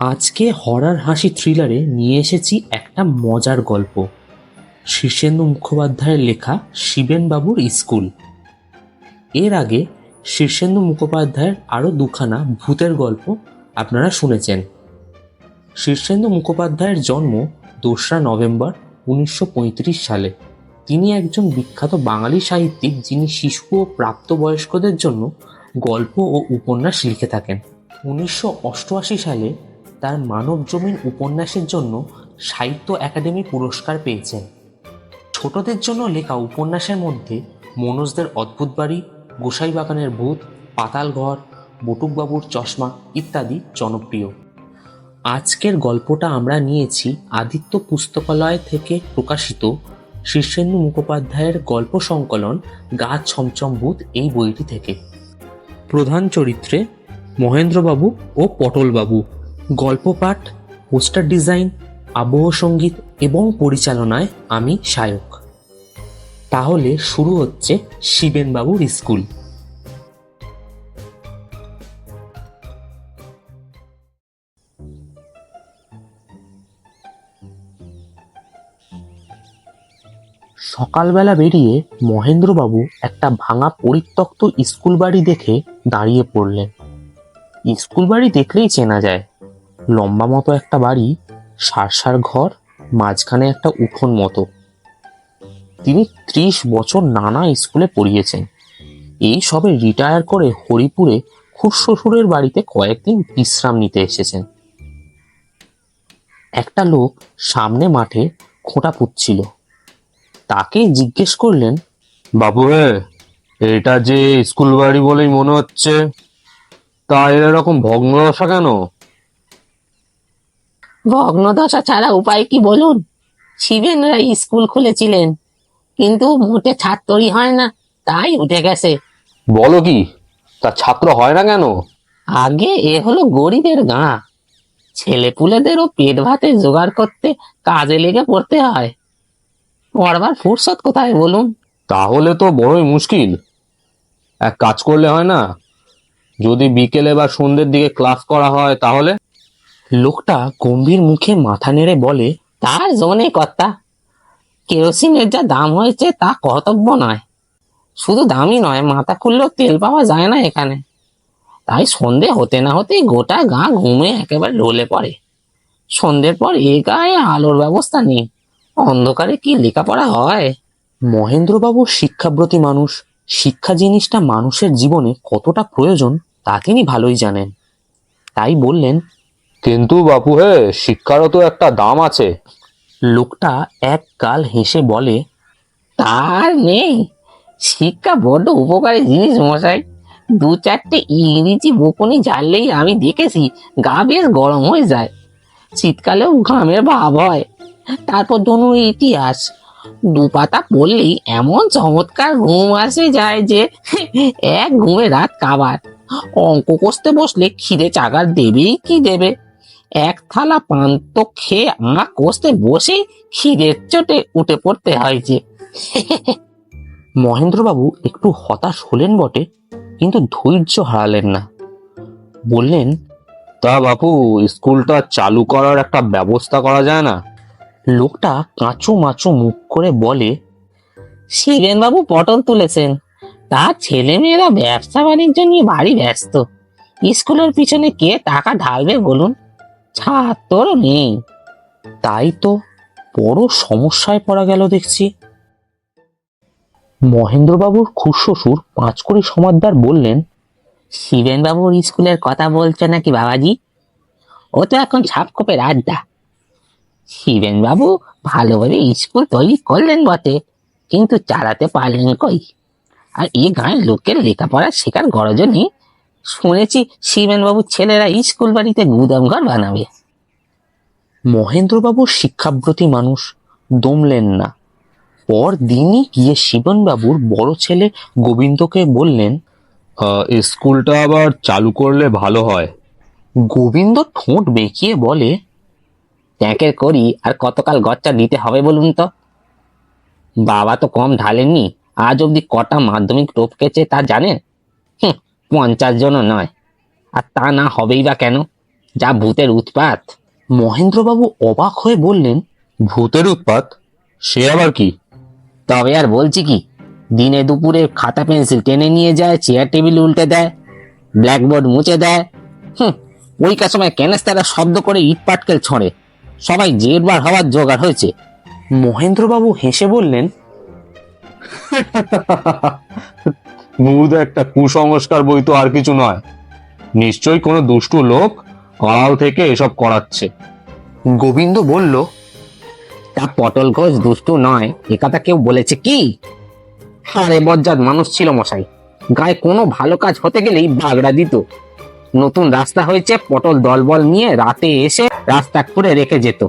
আজকে হরার হাসি থ্রিলারে নিয়ে এসেছি একটা মজার গল্প। শীর্ষেন্দু মুখোপাধ্যায়ের লেখা শিবেনবাবুর স্কুল। এর আগে শীর্ষেন্দু মুখোপাধ্যায়ের আরও দুখানা ভূতের গল্প আপনারা শুনেছেন। শীর্ষেন্দু মুখোপাধ্যায়ের জন্ম দোসরা নভেম্বর উনিশশো পঁয়ত্রিশ সালে। তিনি একজন বিখ্যাত বাঙালি সাহিত্যিক যিনি শিশু ও প্রাপ্তবয়স্কদের জন্য গল্প ও উপন্যাস লিখে থাকেন। উনিশশো অষ্টআশি সালে তার মানব জমিন উপন্যাসের জন্য সাহিত্য একাডেমি পুরস্কার পেয়েছেন ছোটদের জন্য লেখা উপন্যাসের মধ্যে মনোজদের অদ্ভুত বাড়ি গোসাই বাগানের ভূত, পাতাল ঘর, বটুকবাবুর চশমা ইত্যাদি জনপ্রিয়। আজকের গল্পটা আমরা নিয়েছি আদিত্য পুস্তকালয় থেকে প্রকাশিত শীর্ষেন্দু মুখোপাধ্যায়ের গল্প সংকলন গা ছমছম ভূত এই বইটি থেকে। প্রধান চরিত্রে মহেন্দ্রবাবু ও পটলবাবু। গল্প পাঠ, পোস্টার ডিজাইন, আবহ সংগীত এবং পরিচালনায় আমি সায়ক। তাহলে শুরু হচ্ছে শিবেনবাবুর স্কুল। সকালবেলা বেরিয়ে মহেন্দ্রবাবু একটা ভাঙা পরিত্যক্ত স্কুল বাড়ি দেখে দাঁড়িয়ে পড়লেন। স্কুল বাড়ি দেখলেই চেনা যায় লম্বা মতো একটা বাড়ি, সারসার ঘর, মাঝখানে একটা উঠোন মতো। তিনি ত্রিশ বছর নানা স্কুলে পড়িয়েছেন। এই সবে রিটায়ার করে হরিপুরে খুব শ্বশুরের বাড়িতে কয়েকদিন বিশ্রাম নিতে এসেছেন। একটা লোক সামনে মাঠে খোঁটা পুচ্ছিল তাকে জিজ্ঞেস করলেন, বাবু এটা যে স্কুল বাড়ি বলেই মনে হচ্ছে, তা এর এরকম ভগ্নদশা কেন? ভগ্নদশা ছাড়া উপায় কি বলুন? শিবেন শিবেনরা স্কুল খুলেছিলেন। কিন্তু মোটে ছাত্রই হয় না তাই উঠে গেছে। বলো কি তা ছাত্র হয় না কেন? আগে এ হলো গরিবের গাঁ। ছেলেপুলেদেরও পেট ভাতে জোগাড় করতে কাজে লেগে পড়তে হয়। পড়বার ফুরসত কোথায় বলুন? তাহলে তো বড়ই মুশকিল। এক কাজ করলে হয় না যদি বিকেলে বা সন্ধ্যের দিকে ক্লাস করা হয় তাহলে? লোকটা গম্ভীর মুখে মাথা নেড়ে বলে, তার জোনে কর্তা। কেরোসিনের যা দাম হয়েছে তা কর্তব্য নয়। শুধু দামই নয়, মাথা খুললেও তেল পাওয়া যায় না এখানে। তাই সন্ধে হতে না হতেই গোটা গা ঘুমে একেবারে ঢলে পড়ে। সন্ধ্যের পর এ গায়ে আলোর ব্যবস্থা নেই। অন্ধকারে কি লেখাপড়া হয়? মহেন্দ্রবাবু শিক্ষাব্রতী মানুষ, শিক্ষা জিনিসটা মানুষের জীবনে কতটা প্রয়োজন তা তিনি ভালোই জানেন। তাই বললেন কিন্তু বাপু হে, শিক্ষারও তো একটা দাম আছে। লোকটা এক গাল হেসে বলে, তার নেই। শিক্ষা বড্ড উপকারী জিনিস মশাই। দু চারটে ইংরেজি বকুনি জানলেই আমি দেখেছি, গা বেশ গরম হয়ে যায়। শীতকালেও ঘামের ভাব হয়। তারপর ধনু ইতিহাস। দু পাতা পড়লেই এমন চমৎকার ঘুম আসে যায় যে, এক ঘুমে রাত কাবার। অঙ্ক কষতে বসলে খিদে চাগার দেবেই কি দেবে? এক থালা পান্ত খেয়ে আঁক কষতে বসে খিদের চোটে উঠে পড়তে হয় যে। মহেন্দ্রবাবু একটু হতাশ হলেন বটে কিন্তু ধৈর্য হারালেন না। বললেন তা বাপু স্কুলটা চালু করার একটা ব্যবস্থা করা যায় না? লোকটা কাঁচো মাচো মুখ করে বলে শিবেনবাবু পটল তুলেছেন। তার ছেলে মেয়েরা ব্যবসা বাণিজ্য নিয়ে বাড়ি ব্যস্ত। স্কুলের পিছনে কে টাকা ঢালবে বলুন? ছাত্রও নেই। তাই তো বড় সমস্যায় পড়া গেল দেখছি। মহেন্দ্রবাবুর খুশ্বশুর পাঁচকড়ি সমাদ্দার বললেন, শিবেনবাবুর স্কুলের কথা বলছে নাকি বাবাজি? ও তো এখন ছাপকোপের আড্ডা শিবেনবাবু ভালোভাবে স্কুল তৈরি করলেন বটে, কিন্তু চালাতে পারলেন কই? আর এই গাঁয়ের লোকের লেখাপড়া শেখার গরজও নেই শুনেছি শিবেনবাবুর ছেলেরা স্কুল বাড়িতে গুদাম ঘর বানাবে। মহেন্দ্রবাবু শিক্ষাব্রতী মানুষ দমলেন না। পর দিনই গিয়ে শিবনবাবুর বড় ছেলে গোবিন্দকে বললেন স্কুলটা আবার চালু করলে ভালো হয়। গোবিন্দ ঠোঁট বেঁকিয়ে বলে ট্যাঁকের করি আর কতকাল গচ্চা দিতে হবে বলুন তো? বাবা তো কম ঢালেননি, আজ অবধি কটা মাধ্যমিক টপকেছে তা জানেন? পঞ্চাশ জনও নয়। আর তা না হবেই বা কেন? যা ভূতের উৎপাত। মহেন্দ্রবাবু অবাক হয়ে বললেন ভূতের উৎপাত? সে আবার কি? তবে আর বলছি কি দিনে দুপুরে খাতা পেন্সিল টেনে নিয়ে যায় চেয়ার টেবিল উল্টে দেয় ব্ল্যাকবোর্ড মুছে দেয়। হুম ওইকার সময় ক্যানেস্তারা শব্দ করে ইট পাটকেল ছড়ে। সবাই জেরবার হওয়ার জোগাড় হয়েছে। মহেন্দ্রবাবু হেসে বললেন ভূত একটা কুসংস্কার বই তো আর কিছু নয়। নিশ্চয়ই কোনো দুষ্টু লোক আড়াল থেকে এসব করাচ্ছে। গোবিন্দ বলল, তা পটল ঘোষ দুষ্টু নয়, এ কেউ বলেছে কি? আরে, বজ্জাত মানুষ ছিল মশাই। গায়ে কোনো ভালো কাজ হতে গেলেই বাগড়া দিত। নতুন রাস্তা হয়েছে, পটল দলবল নিয়ে রাতে এসে রাস্তা করে রেখে যেত।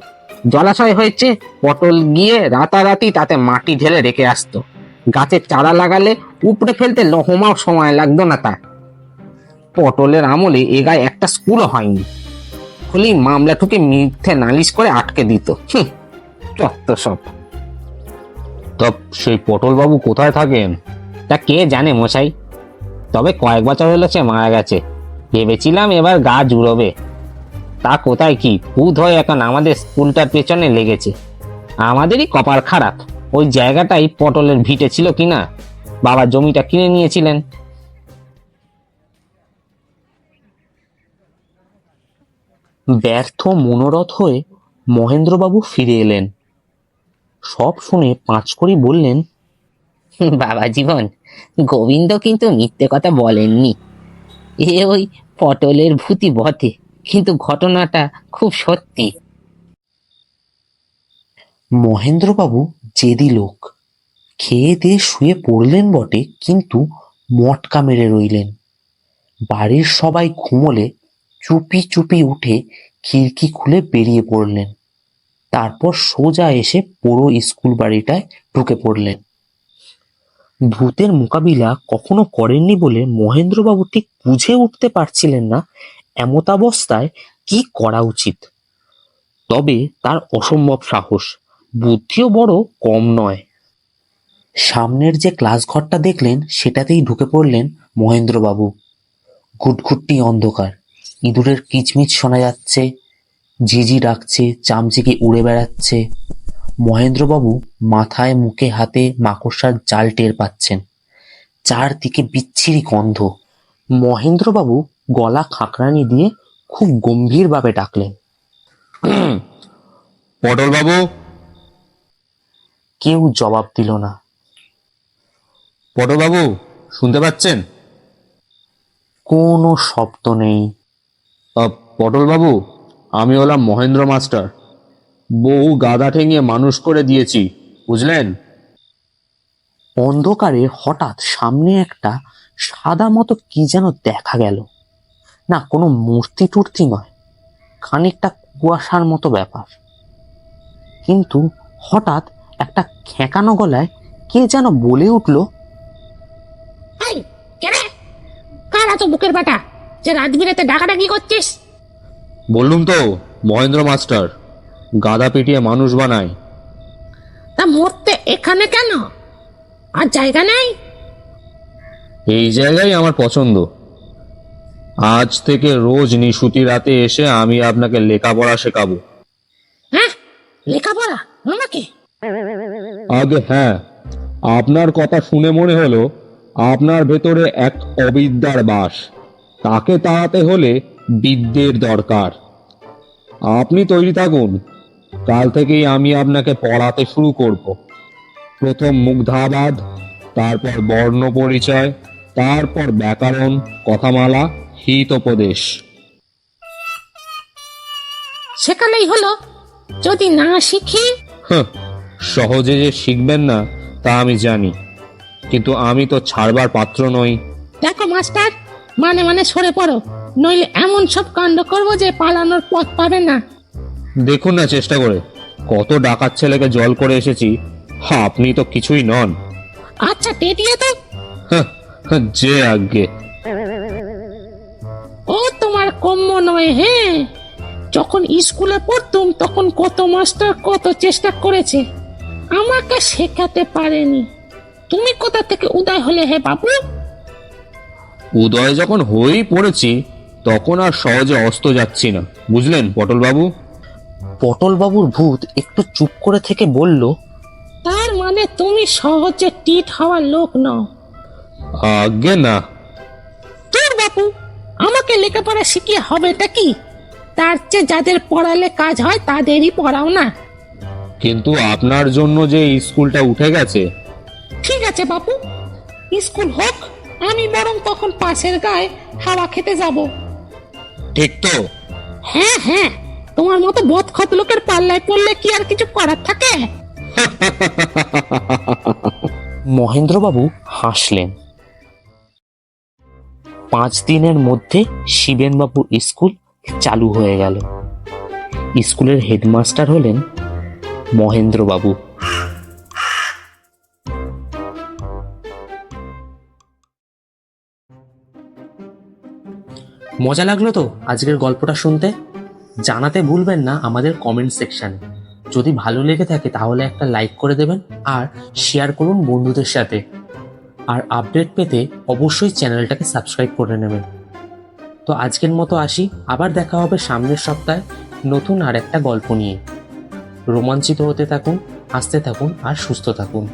জলাশয় হয়েছে, পটল গিয়ে রাতারাতি তাতে মাটি ঢেলে রেখে আসতো। গাছের চারা লাগালে উপড়ে ফেলতে লহমাও সময় লাগতো না তা পটলের আমলে এ গায়ে একটা স্কুলও হয়নি। হলেই মামলা ঠুকে মিথ্যে নালিশ করে আটকে দিত। চত্ব সব। তা সেই পটল বাবু কোথায় থাকেন? তা কে জানে মশাই। তবে কয়েক বছর হলো সে মারা গেছে। ভেবেছিলাম এবার গা জুড়োবে। তা কোথায় কি? ভূত হয়ে এখন আমাদের স্কুলটার পেছনে লেগেছে। আমাদেরই কপাল খারাপ। ওই জায়গাটাই পটলের ভিটে ছিল কিনা? বাবা জমিটা কিনে নিয়েছিলেন। ব্যর্থ মনোরথ হয়ে মহেন্দ্রবাবু ফিরে এলেন। সব শুনে পাঁচ পাঁচকড়ি বললেন, বাবা জীবন, গোবিন্দ কিন্তু মিথ্যে কথা বলেননি। এ ওই পটলের ভূতি বটে, কিন্তু ঘটনাটা খুব সত্যি। মহেন্দ্রবাবু জেদি লোক। খেয়ে দিয়ে শুয়ে পড়লেন বটে, কিন্তু মটকা মেরে রইলেন। বাড়ির সবাই ঘুমোলে চুপি চুপি উঠে খিড়কি খুলে বেরিয়ে পড়লেন। তারপর সোজা এসে পুরো স্কুল বাড়িটায় ঢুকে পড়লেন। ভূতের মোকাবিলা কখনো করেননি বলে মহেন্দ্রবাবু ঠিক বুঝে উঠতে পারছিলেন না এমতাবস্থায় কি করা উচিত। তবে তার অসম্ভব সাহস। বুদ্ধিও বড় কম নয়। সামনের যে ক্লাস ঘরটা দেখলেন, সেটাতেই ঢুকে পড়লেন মহেন্দ্রবাবু। ঘুটঘুটটি অন্ধকার। ইঁদুরের কিচমিচ শোনা যাচ্ছে ঝিঝি ডাকছে, চামচিকে উড়ে বেড়াচ্ছে। মহেন্দ্রবাবু মাথায় মুখে হাতে মাকড়সার জাল টের পাচ্ছেন। চারদিকে বিচ্ছিরি গন্ধ। মহেন্দ্রবাবু গলা খাঁকরানি দিয়ে খুব গম্ভীরভাবে ডাকলেন। পটল বাবু কেউ জবাব দিল না। পটল বাবু শুনতে পাচ্ছেন? কোনো শব্দ নেই। পটল বাবু আমি হলাম মহেন্দ্র মাস্টার। বহু গাদা ঠেঙিয়ে মানুষ করে দিয়েছি বুঝলেন? অন্ধকারে হঠাৎ সামনে একটা সাদা মতো কি যেন দেখা গেল। না কোনো মূর্তি টুর্তি নয় খানিকটা কুয়াশার মতো ব্যাপার। কিন্তু হঠাৎ একটা খেঁকানো গলায় কে যেন বলে উঠল এই কেরে তো বুকের বাটা? যে রাত বিরেতে ডাকাডাকি করছিস? বললুম তো মহেন্দ্র মাস্টার গাদা পিটিয়ে মানুষ বানায়। তা মরতে এখানে কেন? আর জায়গা নেই? এই জায়গায় আমার পছন্দ। আজ থেকে রোজ নিশুতি রাতে এসে আমি আপনাকে লেখাপড়া শেখাবো। হ্যাঁ লেখাপড়া? আমাকে? আগে হ্যাঁ আপনার কথা শুনে মনে হলো আপনার ভেতরে এক অবিদ্যার বাস। তাকে তাড়াতে হলে বিদ্যের দরকার। আপনি তৈরি থাকুন কাল থেকেই আমি আপনাকে পড়াতে শুরু করব। প্রথম মুগ্ধাবাদ তারপর বর্ণ পরিচয় তারপর ব্যাকরণ কথামালা হিতোপদেশ। শেখালেই হলো যদি না শিখি হাহ, সহজে যে শিখবেন না তা আমি জানি। কিন্তু আমি তো ছাড়বার পাত্র নই। দেখো মাস্টার মানে মানে সরে পড়ো। নইলে এমন সব কাণ্ড করব যে পালানোর পথ পাবে না। দেখুন না চেষ্টা করে। কত ডাকাত ছেলেকে জল করে এসেছি। হ্যাঁ আপনি তো কিছুই নন। আচ্ছা টেটিয়ে তো। হাহ, হাহ, যে আজ্ঞে। ও তোমার কম্য নয় হ্যাঁ যখন স্কুলে পড়তুম তখন কত মাস্টার কত চেষ্টা করেছে। আমাকে শেখাতে পারেনি। তুমি কোথা থেকে উদয় হলে হে বাবু? উদয় যখন হয়েই পড়েছি তখন আর সহজে অস্ত যাচ্ছি না। বুঝলেন পটলবাবু? পটলবাবুর ভূত একটু চুপ করে থেকে বলল তার মানে তুমি সহজে টিট হওয়ার লোক নও। আগে না। তোর বাপু আমাকে লেখাপড়া শিখিয়ে হবেটা কি? তার চেয়ে যাদের পড়ালে কাজ হয় তাদেরই পড়াও না। কিন্তু আপনার জন্য যে স্কুলটা উঠে গেছে। ঠিক আছে বাপু। স্কুল হোক আমি বরং তখন পাশের গায়ে হাওয়া খেতে যাব। ঠিক তো। হ্যাঁ হ্যাঁ তোমার মতো বোধ ক্ষত লোকের পাল্লায় পড়লে কি আর কিছু করার থাকে? মহেন্দ্রবাবু হাসলেন। পাঁচ দিনের মধ্যে শিবেনবাবুর স্কুল চালু হয়ে গেল। স্কুলের হেডমাস্টার হলেন মহেন্দ্রবাবু। মজা লাগল তো আজকের গল্পটা শুনতে? জানাতে ভুলবেন না আমাদের কমেন্ট সেকশানে যদি ভালো লেগে থাকে তাহলে একটা লাইক করে দেবেন আর শেয়ার করুন বন্ধুদের সাথে। আর আপডেট পেতে অবশ্যই চ্যানেলটাকে সাবস্ক্রাইব করে নেবেন। তো আজকের মতো আসি, আবার দেখা হবে সামনের সপ্তাহে নতুন আর একটা গল্প নিয়ে। রোমাঞ্চিত হতে থাকুন হাসতে থাকুন আর সুস্থ থাকুন।